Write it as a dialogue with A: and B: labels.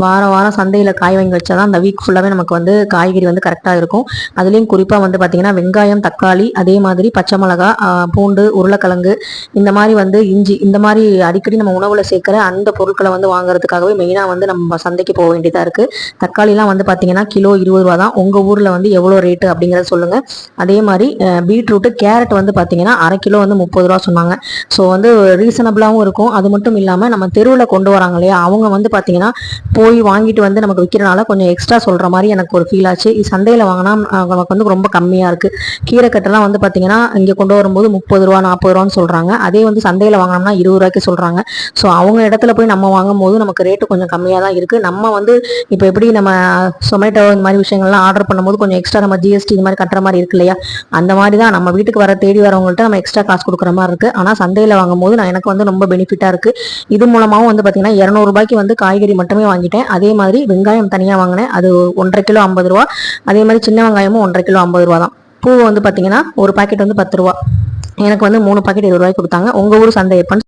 A: வாரம் வாரம் சந்தையில் காய் வாங்கி வச்சா தான் அந்த வீக் ஃபுல்லாகவே நமக்கு வந்து காய்கறி வந்து கரெக்டாக இருக்கும். அதுலேயும் குறிப்பாக வந்து பார்த்திங்கன்னா வெங்காயம் தக்காளி அதே மாதிரி பச்சை மிளகா பூண்டு உருளைக்கிழங்கு இந்த மாதிரி வந்து இஞ்சி இந்த மாதிரி அடிக்கடி நம்ம உணவில் சேர்க்குற அந்த பொருட்களை வந்து வாங்குறதுக்காகவே மெயினாக வந்து நம்ம சந்தைக்கு போக வேண்டியதாக இருக்குது தக்காளிலாம் வந்து பார்த்தீங்கன்னா கிலோ இருபது ரூபா தான். உங்கள் ஊரில் வந்து எவ்வளோ ரேட்டு அப்படிங்கிறத சொல்லுங்கள் அதே மாதிரி பீட்ரூட்டு கேரட் வந்து பார்த்தீங்கன்னா அரை கிலோ வந்து முப்பது ரூபா சொன்னாங்க. ஸோ வந்து ரீசனபிளாகவும் இருக்கும். அது மட்டும் இல்லாமல் நம்ம தெருவில் கொண்டு வராங்க இல்லையா? அவங்க வந்து பார்த்திங்கன்னா போய் வாங்கிட்டு வந்து நமக்கு விற்கிறனால கொஞ்சம் எக்ஸ்ட்ரா சொல்கிற மாதிரி எனக்கு ஒரு ஃபீல் ஆச்சு. இது சந்தையில் வாங்கினா நமக்கு வந்து ரொம்ப கம்மியாக இருக்குது கீரைக்கட்டெல்லாம் வந்து பார்த்தீங்கன்னா இங்கே கொண்டு வரும்போது முப்பது ரூபா நாற்பது ரூபான்னு சொல்கிறாங்க அதே வந்து சந்தையில் வாங்கினோம்னா இருபது ரூபாய்க்கு சொல்கிறாங்க ஸோ அவங்க இடத்துல போய் நம்ம வாங்கும் போது நமக்கு ரேட்டு கொஞ்சம் கம்மியாக தான் இருக்குது நம்ம வந்து இப்போ எப்படி நம்ம சொமேட்டோ இந்த மாதிரி விஷயங்கள்லாம் ஆர்டர் பண்ணும்போது கொஞ்சம் எக்ஸ்ட்ரா நம்ம ஜிஎஸ்டி இந்த மாதிரி கட்டுற மாதிரி இருக்கு இல்லையா? அந்த மாதிரி தான் நம்ம வீட்டுக்கு வர தேடி வரவங்கள்ட்ட நம்ம எக்ஸ்ட்ரா காசு கொடுக்குற மாதிரி இருக்குது ஆனால் சந்தையில் வாங்கும்போது நான் எனக்கு வந்து ரொம்ப பெனிஃபிட்டாக இருக்குது இது மூலமாகவும் வந்து பார்த்தீங்கன்னா இரநூறுபாய்க்கு வந்து காய்கறி மட்டுமே வாங்கிட்டேன். அதே மாதிரி வெங்காயம் தனியாக வாங்கினேன். அது ஒன்றரை கிலோ ஐம்பது ரூபா. அதே மாதிரி சின்ன வெங்காயமும் ஒன்றரை கிலோ ஐம்பது ரூபா தான். பூ வந்து பார்த்தீங்கன்னா ஒரு பாக்கெட் வந்து பத்து ரூபா. எனக்கு வந்து மூணு பாக்கெட் இருபது ரூபாய்க்கு கொடுத்தாங்க. உங்கள் ஊர் சந்தை எப்பன்னு